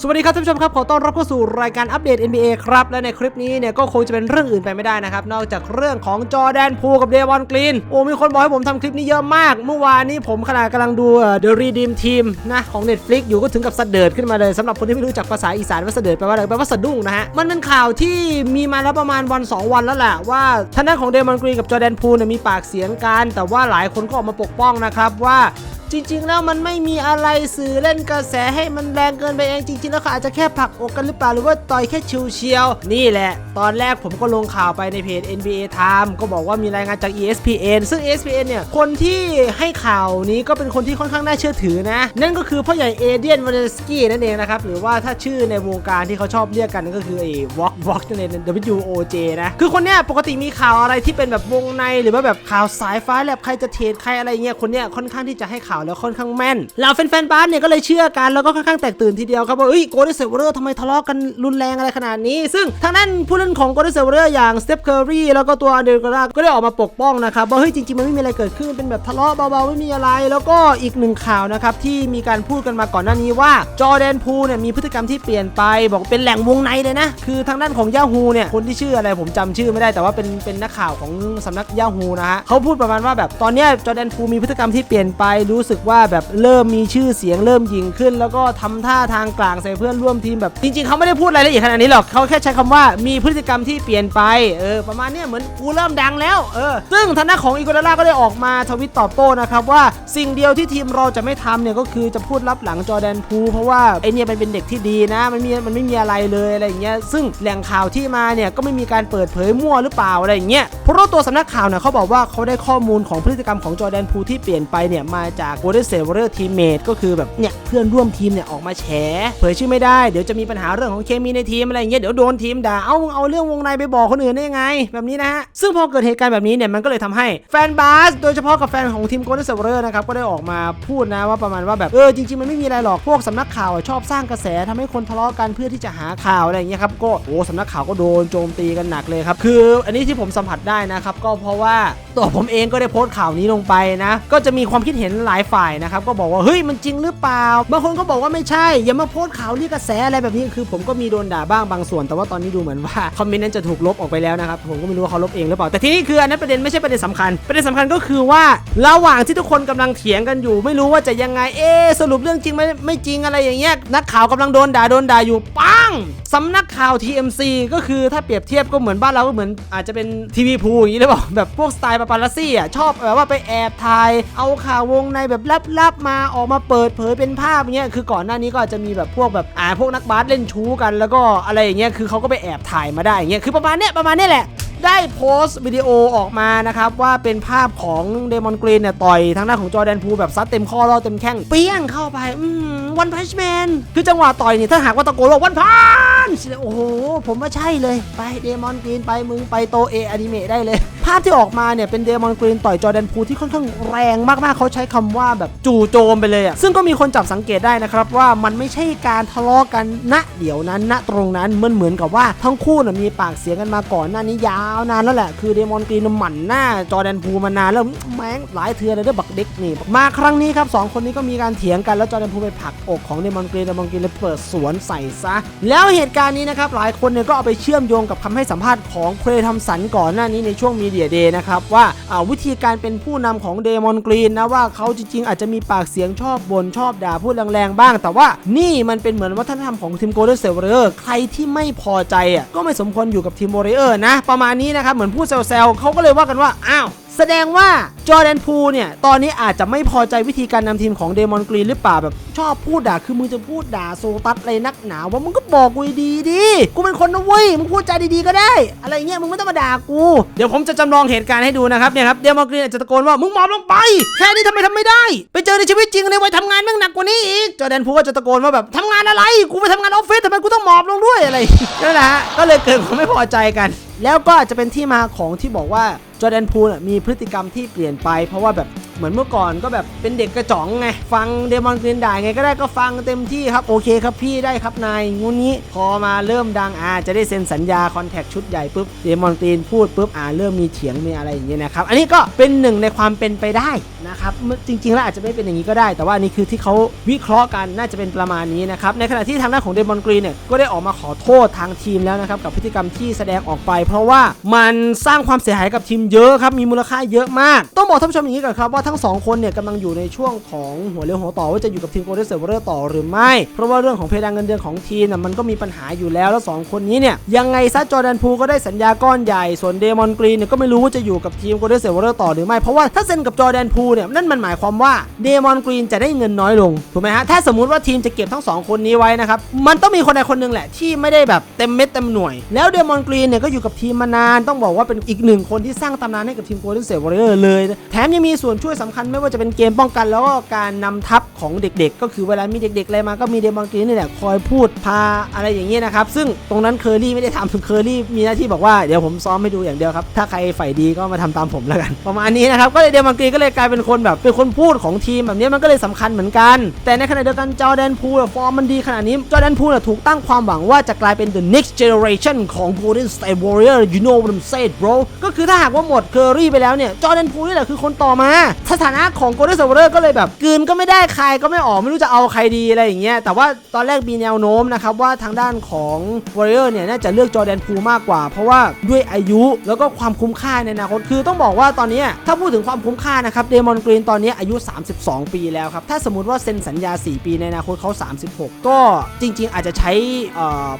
สวัสดีครับท่านผู้ชมครับขอต้อนรับเข้าสู่รายการอัปเดต NBA ครับ และในคลิปนี้เนี่ยก็คงจะเป็นเรื่องอื่นไปไม่ได้นะครับ นอกจากเรื่องของจอแดนพูกับเดวอนกรีนโอ้มีคนบอกให้ผมทำคลิปนี้เยอะมาก เมื่อวานนี้ผมขณะกำลังดูเอ่อ The Redeem Team นะของ Netflix อยู่ก็ถึงกับสะเดิดขึ้นมาเลยสำหรับคนที่ไม่รู้จักภาษาอีสานว่าสะเดิดแปลว่าอะไรแปลว่าสะดุ้งนะฮะมันเป็นข่าวที่มีมาแล้วประมาณวัน 2 วันแล้วแหละว่าทางด้านของเดวอนกรีนกับจอแดนพูเนี่ยมีปากเสียงกันแต่ว่าหลายคนก็ออกมาปกป้องนะครับว่า จริง ๆ แล้วมันไม่มีอะไรสื่อเล่นกระแสให้มันแรงเกินไปเองจริง ๆ แล้วเขาอาจจะแค่ผลักอกกันหรือเปล่าหรือว่าต่อยแค่ชิวเชียวๆนี่แหละ ตอนแรกผมก็ลงข่าวไปในเพจ NBA Time ก็บอกว่ามีรายงานจาก ESPN ซึ่ง ESPN เนี่ยคนที่ให้ข่าวนี้ก็เป็นคนที่ค่อนข้างน่าเชื่อถือนะ นั่นก็คือพ่อใหญ่เอเดียนวาเลสกี้นั่นเองนะครับหรือว่าถ้าชื่อในวงการที่เขาชอบเรียกกันก็คือไอ้ Walk Walk นั่นเอง WOJ นะคือคนเนี้ยปกติมีข่าวอะไรที่เป็นแบบวงในหรือว่าแบบข่าวสายฟ้าแลบใครจะเทรดใครอะไรเงี้ยคนเนี้ยค่อนข้างที่จะให้ข่าวแล้วค่อนข้างแม่นเหล่าแฟนๆบาสเนี่ยก็เลยเชื่อกันแล้วก็ค่อนข้างแตกตื่นทีเดียวครับว่าเอ้ยโกลเด้นเซเวอร์ทำไมทะเลาะกันรุนแรงอะไรขนาดนี้ ซึ่งทางด้านผู้เล่นของโกลเด้นเซเวอร์อย่างสเตปเคอร์รีแล้วก็ตัวอันเดอร์กราก็ได้ออกมาปกป้องนะครับว่าเฮ้ยจริงๆมันไม่มีอะไรเกิดขึ้นเป็นแบบทะเลาะเบาๆไม่มีอะไร แล้วก็อีกหนึ่งข่าวนะครับที่มีการพูดกันมาก่อนหน้านี้ว่าจอร์แดนพูเนี่ยมีพฤติกรรมที่เปลี่ยนไป บอกเป็นแหล่งวงในเลยนะ คือทางด้านของย a ฮูเนี่ยคนที่ชื่ออะไรผมจำชื่อไม่ได้แต่ว่าเป็นเป็นนักข่าวของสำนักย a ฮูนะฮะเขาพูดประมาณว่าแบบตอนนี้จอแดนพูมีพฤติกรรมที่เปลี่ยนไปรู้สึกว่าแบบเริ่มมีชื่อเสียงเริ่มยิงขึ้น แล้วก็ทำท่าทางกลางใส่เพื่อนร่วมทีมแบบจริงๆเขาไม่ได้พูดรายละเอียดขนาดนี้หรอกเขาแค่ใช้คำว่ามีพฤติกรรมที่เปลี่ยนไปเออประมาณเนี้ยเหมือนกูเริ่มดังแล้วเออซึ่งทางด้านของอีโกดาล่าก็ได้ออกมาทวิตตอบโต้นะครับว่าสิ่งเดียวที่ทีมเราจะไม่ทำเนี่ยก็คือจะพูดรับหลังจอแดนพูเพราะว่าไอเนี่ยมันเป็นเด็กที่ดีนะมันมีมันไม่มีอะไรเลยอะไรอย่างเงี้ยซึ่งแหล่งข่าวที่มาเนี่ยก็ไม่มีการเปิดเผยมั่วหรือเปล่าอะไรอย่างเงี้ยเพราะตัวสำนักข่าวเนี่ยเขาบอกว่าเขาได้ข้อมูลของพฤติกรรมของจอแดนพูที่เปลี่ยนไปเนี่ยมาจากโกลเด้นเซเวอร์ทีมเมทก็คือแบบเนี่ยเพื่อนร่วมทีมเนี่ยออกมาแฉเผยชื่อไม่ได้เดี๋ยวจะมีปัญหาเรื่องของเคมีในทีมอะไรเงี้ยเดี๋ยวโดนทีมด่าเอามึงเอาเรื่องวงในไปบอกคนอื่นได้ยังไง แบบนี้นะฮะซึ่งพอเกิดเหตุการณ์แบบนี้เนี่ยมันก็เลยทำให้แฟนบาสโดยเฉพาะกับแฟนของทีมโกลเด้นเซเวอร์นะครับก็ได้ออกมาพูดนะว่าประมาณว่าแบบเออจริงๆมันไม่มีอะไรหรอกพวกสำนักข่าวอะชอบสร้างกระแสทำให้คนทะเลาะกันเพื่อที่จะหาข่าวอะไรอย่างเงี้ยครับก็โอ้สำนักข่าวก็โดนโจมตีกันหนักเลยครับคืออันนี้ที่ผมสัมผัสได้นะครับก็เพราะว่าตัวผมเองก็ได้โพสต์ข่าวนี้ลงไปนะ ก็จะมีความคิดเห็นหลายฝ่ายนะครับก็บอกว่าเฮ้ยมันจริงหรือเปล่าบางคนก็บอกว่าไม่ใช่ อย่ามาโพสต์ข่าวเรียกกระแสอะไรแบบนี้คือ ผมก็มีโดนด่าบ้างบางส่วน แต่ว่าตอนนี้ดูเหมือนว่าคอมเมนต์นั้นจะถูกลบออกไปแล้วนะครับผมก็ไม่รู้ว่าเขาลบเองหรือเปล่าแต่ทีนี้คืออันนั้นประเด็นไม่ใช่ประเด็นสำคัญ ประเด็นสำคัญก็คือว่าระหว่างที่ทุกคนกำลังเถียงกันอยู่ ไม่รู้ว่าจะยังไงเอะสรุปเรื่องจริงไหมไม่จริงอะไรอย่างเงี้ยนักข่าวกำลังโดนด่าโดนด่าอยู่ป งสำนักข่าว TMC ก็คือถ้าเปรียบเทียบก็เหมือนบ้านเราก็เหมือนอาจจะเป็นทีวีพูอย่างนี้หรือเปล่าแบบพวกสไตล์ปาปาลัสซี่อะชอบแบบว่าไปแอบถ่ายเอาข่าววงในแบบลับๆมาออกมาเปิดเผยเป็นภาพอย่างเงี้ยคือก่อนหน้านี้ก็อาจจะมีแบบพวกแบบอ่าพวกนักบาสเล่นชู้กัน แล้วก็อะไรอย่างเงี้ยคือเขาก็ไปแอบถ่ายมาได้อย่างเงี้ยคือประมาณเนี้ยประมาณเนี้ยแหละ ได้โพสต์วิดีโอออกมานะครับว่าเป็นภาพของเดมอนกรีนเนี่ยต่อยทางด้านของจอร์แดนพูแบบซัดเต็มข้อล่อเต็มแข้งเปี้ยงเข้าไปอืมวันพัชแมนคือจังหวะต่อยเนี่ยถ้าหากว่าตะโกนว่าวันพันโอ้โห ผมว่าใช่เลย ไปเดมอนกรีนไปมึงไปโตเออนิเมะได้เลยาพที่ออกมาเนี่ยเป็นเดมอนกรีนต่อยจอแดนพูที่ค่อนข้างแรงมากๆ เขาใช้คำว่าแบบจู่โจมไปเลยอะซึ่งก็มีคนจับสังเกตได้นะครับว่ามันไม่ใช่การทะเลาะกันณเดี๋ยวนั้นณตรงนั้นมันเหมือนกับว่าทั้งคู่น่ะมีปากเสียงกันมาก่อนหน้านี้ยาวนานแล้วแหละคือเดมอนกรีนหมั่นหน้าจอแดนพูมานานแล้วแม่งหลายเทือเลยเด้วยบักเด็กนี่มาครั้งนี้ครับสองคนนี้ก็มีการเถียงกันแล้วจอแดนพูไปผลักอกของเดมอนกรีนเดมอนกรีนเลยเปิดสวนใส่ซะ แล้วเหตุการณ์นี้นะครับหลายคนเนี่ยก็เอาไปเชื่อมโยงกับคำให้สัมภาษณ์ของเครทอมสันก่อนหน้านี้ในช่วงมีเดียเดย์นะครับว่าวิธีการเป็นผู้นำของเดมอนกรีนนะว่าเขาจริงๆ อาจจะมีปากเสียงชอบบ่นชอบด่าพูดแรงๆบ้าง แต่ว่านี่มันเป็นเหมือนวัฒนธรรมของทีมโกลเด้นเซเวอร์ใครที่ไม่พอใจอะก็ไม่สมควรอยู่กับทีมโบรเออร์นะ ประมาณนี้นะครับ เหมือนพูดแซวๆเขาก็เลยว่ากันว่า อ้าว แสดงว่าจอแดนพูเนี่ย ตอนนี้อาจจะไม่พอใจวิธีการนำทีมของเดมอนกรีนหรือเปล่าแบบ ชอบพูดด่าคือมึงจะพูดด่าโซตัสอะไรนักหนาว่ามึงก็บอกกูดีดิกูเป็นคนนะเว้ยมึงพูดใจดีๆก็ได้ อะไรเงี้ยมึงไม่ต้องมาด่ากูเดี๋ยวผมจะจำลองเหตุการณ์ให้ดูนะครับเนี่ยครับเดมอนกรีนอาจจะตะโกนว่ามึงหมอบลงไป แค่นี้ทำไมทำไม่ได้ ไปเจอในชีวิตจริงในวัยทำงานม่งหนักกว่านี้อีกจอแดนพูก็จะตะโกนว่าแบบทำงานอะไรกูไปทำงานออฟฟิศทำไมกูต้องหมอบลงด้วยอะไรนั่นแหละฮะก็เลยเกิดความไม่พอใจกัน แล้วก็อาจจะเป็นที่มาของที่บอกว่า จอแดนพูลมีพฤติกรรมที่เปลี่ยนไป เพราะว่าแบบ เหมือนเมื่อก่อนก็แบบเป็นเด็กกระจ๋องไง ฟังเดมอนกรีนด่าไงก็ได้ก็ฟังเต็มที่ครับ โอเคครับพี่ได้ครับนายงูนี้พอมาเริ่มดังอาจะได้เซ็นสัญญาคอนแทคชุดใหญ่ปุ๊บเดมอนกรีนพูดปุ๊บอ่าเริ่มมีเถียงมีอะไรอย่างเงี้ยนะครับ อันนี้ก็เป็นหนึ่งในความเป็นไปได้นะครับจริงๆแล้วอาจจะไม่เป็นอย่างนี้ก็ได้ แต่ว่านนี่คือที่เขาวิเคราะห์กันน่าจะเป็นประมาณนี้นะครับในขณะที่ทางด้านของเดมอนกรีนเนี่ยก็ได้ออกมาขอโทษทางทีมแล้วนะครับกับพฤติกรรมที่แสดงออกไป เพราะว่ามันสร้างความเสียหายกับทีมเยอะครับมีมูลค่าเยอะมาก ต้องบอกท่านผู้ชมอย่างนี้ก่อนครับว่าทั้งสองคนเนี่ยกำลังอยู่ในช่วงของหัวเรือหัวต่อว่าจะอยู่กับทีมโกลเด้นเซเวอร์ต่อหรือไม่ เพราะว่าเรื่องของเพดานเงินเดือนของทีมน่ะมันก็มีปัญหาอยู่แล้วแล้วสองคนนี้เนี่ยยังไงซะจอร์แดนพูก็ได้สัญญาก้อนใหญ่ส่วนเดมอนกรีนเนี่ยก็ไม่รู้ว่าจะอยู่กับทีมโกลเด้นเซเวอร์ต่อหรือไม่เพราะว่าถ้าเซ็นกับจอร์แดนพูเนี่ยนั่นมันหมายความว่าเดมอนกรีนจะได้เงินน้อยลงถูกไหมฮะถ้าสมมติว่าทีมจะเก็บทั้งสองคนนี้ไว้นะครับมันต้องมีคนใดคนหนึ่งแหละที่ไม่ได้แบบเต็มเม็ดเต็มหน่วย แล้วเดมอนกรีนเนี่ยก็อยู่กับทีมมานานต้องบอกว่าเป็นอีกหนึ่งคนที่สร้างตำนานให้กับทีมโกลเด้นเซเวอร์เลย แถมยังมีส่วนช่วยสำคัญไม่ว่าจะเป็นเกมป้องกัน แล้วก็การนำทัพของเด็กๆ ก็คือเวลามีเด็กๆอะไรมาก็มีเดมอนกรีนนี่แหละคอยพูดพาอะไรอย่างเงี้ยนะครับ ซึ่งตรงนั้นเคอรี่ไม่ได้ทำเคอรี่มีหน้าที่บอกว่าเดี๋ยวผมซ้อมให้ดูอย่างเดียวครับ ถ้าใครฝ่ายดีก็มาทำตามผมแล้วกัน ประมาณนี้นะครับ ก็เลยเดมอนกรีนก็เลยกลายเป็นคนแบบเป็นคนพูดของทีมแบบนี้มันก็เลยสำคัญเหมือนกัน แต่ในขณะเดียวกันจอร์แดนพูลฟอร์มมันดีขนาดนี้จอร์แดนพูลถูกตั้งความหวังว่าจะกลายเป็น the next generation ของ Golden State Warrior you know what I'm saying bro ก็คือถ้าหากว่าหมดเคอรี่ไปแล้วเนี่ยจอร์แดนพูลนี่แหละคือคนต่อมาสถานะของ Golden State Warrior ก็เลยแบบกืนก็ไม่ได้ใครก็ไม่ออกไม่รู้จะเอาใครดีอะไรอย่างเงี้ยแต่ว่าตอนแรกมีแนวโน้มนะครับว่าทางด้านของ Warrior เนี่ยน่าจะเลือกจอร์แดนพูมากกว่า เพราะว่าด้วยอายุแล้วก็ความคุ้มค่าในอนาคตคือต้องบอกว่าตอนนี้ถ้าพูดถึงความคุ้มค่านะครับเดมอนกรีนตอนนี้อายุ 32 ปีแล้วครับถ้าสมมติว่าเซ็นสัญญา 4 ปีในอนาคตเขา 36 ก็จริง ๆ อาจจะใช้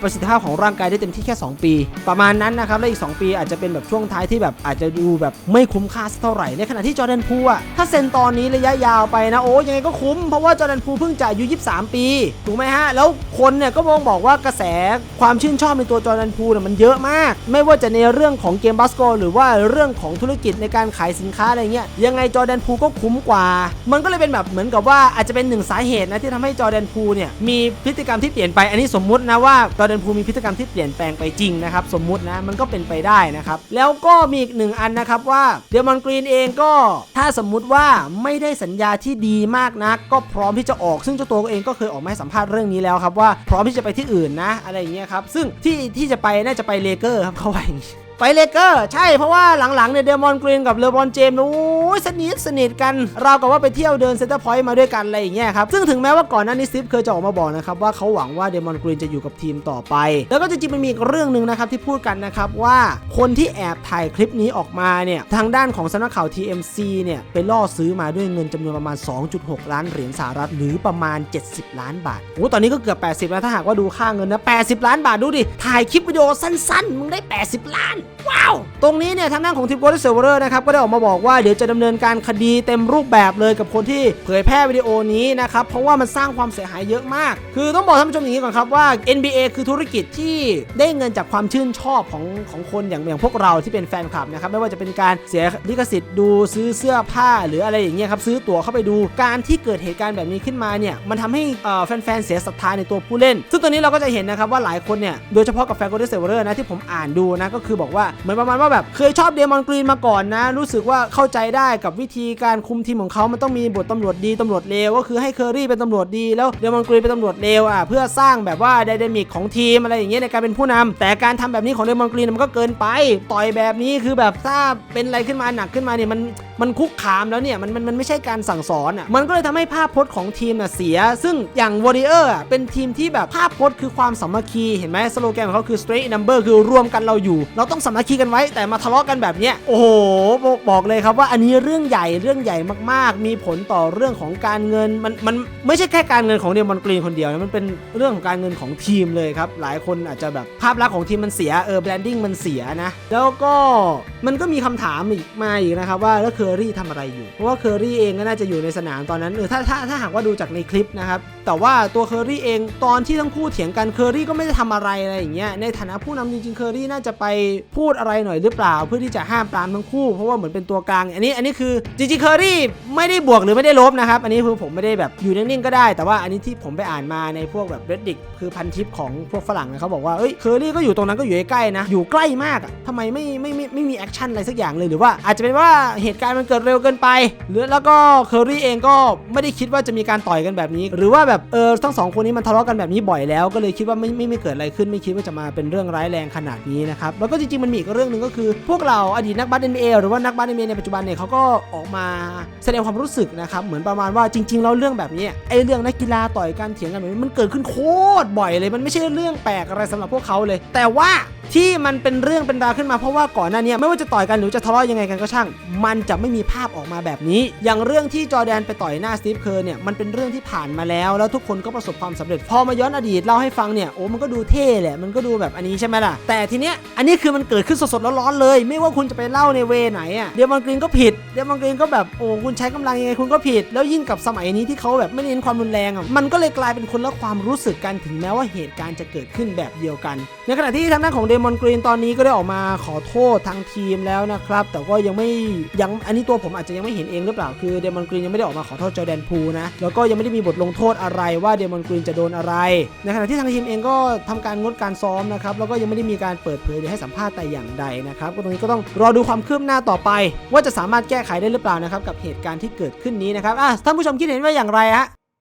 ประสิทธิภาพของร่างกายได้เต็มที่แค่ 2 ปี ประมาณนั้นนะครับและอีก 2 ปีอาจจะเป็นแบบช่วงท้ายที่แบบอาจจะดูแบบไม่คุ้มค่าสักเท่าไหร่ในขณะที่จอแดนพูลอะถ้าเซ็นตอนนี้ระยะยาวไปนะโอ้ยังไงก็คุ้ม เพราะว่าจอร์แดนพูเพิ่งจะอายุ 23 ปี ถูกไหมฮะ แล้วคนเนี่ยก็มองบอกว่ากระแสความชื่นชอบในตัวจอร์แดนพูเนี่ยมันเยอะมาก ไม่ว่าจะในเรื่องของเกมบาสเกตหรือว่าเรื่องของธุรกิจในการขายสินค้าอะไรเงี้ยยังไงจอร์แดนพูก็คุ้มกว่า มันก็เลยเป็นแบบเหมือนกับว่าอาจจะเป็นหนึ่งสาเหตุนะที่ทำให้จอร์แดนพูเนี่ยมีพฤติกรรมที่เปลี่ยนไป อันนี้สมมุตินะว่าจอร์แดนพูมีพฤติกรรมที่เปลี่ยนแปลงไปจริงนะครับสมมุตินะมันก็เป็นไปได้นะครับแล้วก็มีอีกหนึ่งอันนะครับว่าเดมอนกรีนเองก็ถ้าสมมุติว่าไม่ได้สัญญาที่ดีมากนักก็พร้อมที่จะออก ซึ่งเจ้าตัวเองก็เคยออกมาให้สัมภาษณ์เรื่องนี้แล้วครับว่าพร้อมที่จะไปที่อื่นนะ อะไรอย่างเงี้ยครับซึ่งที่ที่จะไปน่าจะไปเลเกอร์ครับเขาว่าอย่างนี้ ไปเลเกอร์ใช่เพราะว่าหลังๆเนี่ยเดมอนกรีนกับเลบอนเจมส์โอ้ยสนิทสนิทกัน เรากับว่าไปเที่ยวเดินเซ็นเตอร์พอยต์มาด้วยกันอะไรอย่างเงี้ยครับซึ่งถึงแม้ว่าก่อนหน้านี้ซิฟเคยจะออกมาบอกนะครับว่าเขาหวังว่าเดมอนกรีนจะอยู่กับทีมต่อไป แล้วก็จริงๆมันมีอีกเรื่องหนึ่งนะครับที่พูดกันนะครับว่าคนที่แอบถ่ายคลิปนี้ออกมาเนี่ยทางด้านของสำนักข่าว TMC เนี่ยไปล่อซื้อมาด้วยเงินจำนวนประมาณ 2.6 ล้านเหรียญสหรัฐหรือประมาณ 70 ล้านบาทโอ้ตอนนี้ก็เกือบ 80 แล้วถ้าหากว่าดูค่าเงินนะ 80 ล้านบาทดูดิถ่ายคลิปวิดีโอสั้นๆมึงได้ 80 ล้านว้าว ตรงนี้เนี่ยทางด้านของทีมโกลเด้นเซเวอร์นะครับก็ได้ออกมาบอกว่าเดี๋ยวจะดำเนินการคดีเต็มรูปแบบเลยกับคนที่เผยแพร่วิดีโอนี้นะครับ เพราะว่ามันสร้างความเสียหายเยอะมาก คือต้องบอกท่านผู้ชมอย่างนี้ก่อนครับว่า NBA คือธุรกิจที่ได้เงินจากความชื่นชอบของของคนอย่างอย่างพวกเราที่เป็นแฟนคลับนะครับไม่ว่าจะเป็นการเสียลิขสิทธิ์ดูซื้อเสื้อผ้าหรืออะไรอย่างเงี้ยครับซื้อตั๋วเข้าไปดูการที่เกิดเหตุการณ์แบบนี้ขึ้นมาเนี่ยมันทำให้แฟนๆเสียศรัทธาในตัวผู้เล่น ซึ่งตอนนี้เราก็จะเห็นนะครับว่าหลายคนเนี่ยโดยเฉพาะกับแฟนโกลเด้นเซเวอร์นะที่ผมอ่านดูนะก็คือบอกว่าเหมือนประมาณว่าแบบเคยชอบเดมอนกรีนมาก่อนนะ รู้สึกว่าเข้าใจได้กับวิธีการคุมทีมของเขามันต้องมีบทตำรวจดีตำรวจเลวก็คือให้เคอรี่เป็นตำรวจดีแล้วเดมอนกรีนเป็นตำรวจเลวอะเพื่อสร้างแบบว่าไดนามิกของทีมอะไรอย่างเงี้ยในการเป็นผู้นำแต่การทำแบบนี้ของเดมอนกรีนมันก็เกินไป ต่อยแบบนี้คือแบบถ้าเป็นอะไรขึ้นมาหนักขึ้นมาเนี่ยมันมันคุกคามแล้วเนี่ยมันมันมันไม่ใช่การสั่งสอนอะมันก็เลยทำให้ภาพพจน์ของทีมน่ะเสีย ซึ่งอย่างวอริเออร์เป็นทีมที่แบบภาพพจน์คือความสามัคคีเห็นไหมสโลแกนของเขาคือ straight number คือรวมกันเราอยู่ เราต้องสามัคคีกันไว้ แต่มาทะเลาะกันแบบเนี้ยโอ้โหบอกบอกเลยครับว่าอันนี้เรื่องใหญ่เรื่องใหญ่มากๆ มีผลต่อเรื่องของการเงินมันมันไม่ใช่แค่การเงินของเดมอนกรีนคนเดียวนะมันเป็นเรื่องของการเงินของทีมเลยครับหลายคนอาจจะแบบภาพลักษณ์ของทีมมันเสียเออแบรนดิ้งมันเสียนะแล้วก็มันก็มีคำถามอีกมาอีกนะครับว่าแล้วเคอรี่ทำอะไรอยู่เพราะว่าเคอรี่เองก็น่าจะอยู่ในสนามตอนนั้นเออถ้าถ้าถ้าหากว่าดูจากในคลิปนะครับแต่ว่าตัวเคอรี่เองตอนที่ทั้งคู่เถียงกันเคอรี่ก็ไม่ได้ทำอะไรอะไรอย่างเงี้ยในฐานะผู้นำจริงๆเคอรี่น่าจะไปพูดอะไรหน่อยหรือเปล่า เพื่อที่จะห้ามปรามทั้งคู่เพราะว่าเหมือนเป็นตัวกลาง อันนี้อันนี้คือจริงๆเคอรี่ไม่ได้บวกหรือไม่ได้ลบนะครับ อันนี้คือผมไม่ได้แบบอยู่นิ่งๆก็ได้ แต่ว่าอันนี้ที่ผมไปอ่านมาในพวกแบบ reddit คือพันทิปของพวกฝรั่งนะเขาบอกว่าเอ้ยเคอรี่ก็อยู่ตรงนั้นก็อยู่ใกล้ๆนะอยู่ใกล้มากอะทำไมไม่ไม่ไม่ไม่มีแอคชั่นอะไรสักอย่างเลยหรือว่า อาจจะเป็นว่าเหตุการณ์มันเกิดเร็วเกินไปหรือแล้วก็เคอรี่เองก็ไม่ได้คิดว่าจะมีการต่อยกันแบบนี้ หรือว่าแบบเออทั้งสองคนนี้มันทะเลาะกันแบบนี้บ่อยแล้ว ก็เลยคิดว่าไม่ไม่ไม่เกิดอะไรขึ้นไม่คิดว่าจะมาเป็นเรื่องร้ายแรงขนาดนี้นะครับแล้วก็จริงๆมันมีอีกเรื่องหนึ่งก็คือ พวกเราอดีตนักบาสเอ็นเอหรือว่านักบาสเอ็นเอในปัจจุบันเนี่ยเขาก็ออกมาแสดงความรู้สึกนะครับเหมือนประมาณว่าจริงๆแล้วเรื่องแบบนี้ไอ้เรื่องนักกีฬาต่อยกันเถียงกันแบบนี้มันเกิดขึ้นโคตรบ่อยเลย มันไม่ใช่เรื่องแปลกอะไรสำหรับพวกเขาเลย แต่ว่า ที่มันเป็นเรื่องเป็นราวขึ้นมาเพราะว่าก่อนหน้านี้ไม่ว่าจะต่อยกันหรือจะทะเลาะยังไงกันก็ช่าง มันจะไม่มีภาพออกมาแบบนี้ อย่างเรื่องที่จอแดนไปต่อยหน้าสตีฟเคอร์เนี่ยมันเป็นเรื่องที่ผ่านมาแล้วแล้วทุกคนก็ประสบความสำเร็จ พอมาย้อนอดีตเล่าให้ฟังเนี่ยโอ้มันก็ดูเท่แหละมันก็ดูแบบอันนี้ใช่ไหมล่ะแต่ทีเนี้ยอันนี้คือมันเกิดขึ้นสดๆร้อนๆเลย ไม่ว่าคุณจะไปเล่าในเวไหนอะเดมอนกรีนก็ผิดเดมอนกรีนก็แบบโอ้คุณใช้กำลังยังไงคุณก็ผิด แล้วยิ่งกับสมัยนี้ที่เขาแบบไม่เน้นความรุนแรงอะมันก็เลยกลายเป็นคนละความรู้สึกกันถึงแม้ว่าเหตุการณ์จะเกิดขึ้นแบบเดียวกัน ในขณะที่ทางด้านของเดมอนกรีนตอนนี้ก็ได้ออกมาขอโทษทางทีมแล้วนะครับ แต่ก็ยังไม่ยังอันนี้ตัวผมอาจจะยังไม่เห็นเองหรือเปล่าคือเดมอนกรีนยังไม่ได้ออกมาขอโทษจอแดนพูนะแล้วก็ยังไม่ได้มีบทลงโทษอะไรว่าเดมอนกรีนจะโดนอะไร ในขณะที่ทางทีมเองก็ทำการงดการซ้อมนะครับแล้วก็ยังไม่ได้มีการเปิดเผยหรือให้สัมภาษณ์แต่อย่างใดนะครับก็ตรงนี้ก็ต้องรอดูความคืบหน้าต่อไป ว่าจะสามารถแก้ไขได้หรือเปล่านะครับกับเหตุการณ์ที่เกิดขึ้นนี้นะครับอะท่านผู้ชมคิดเห็นว่าอย่างไรฮะ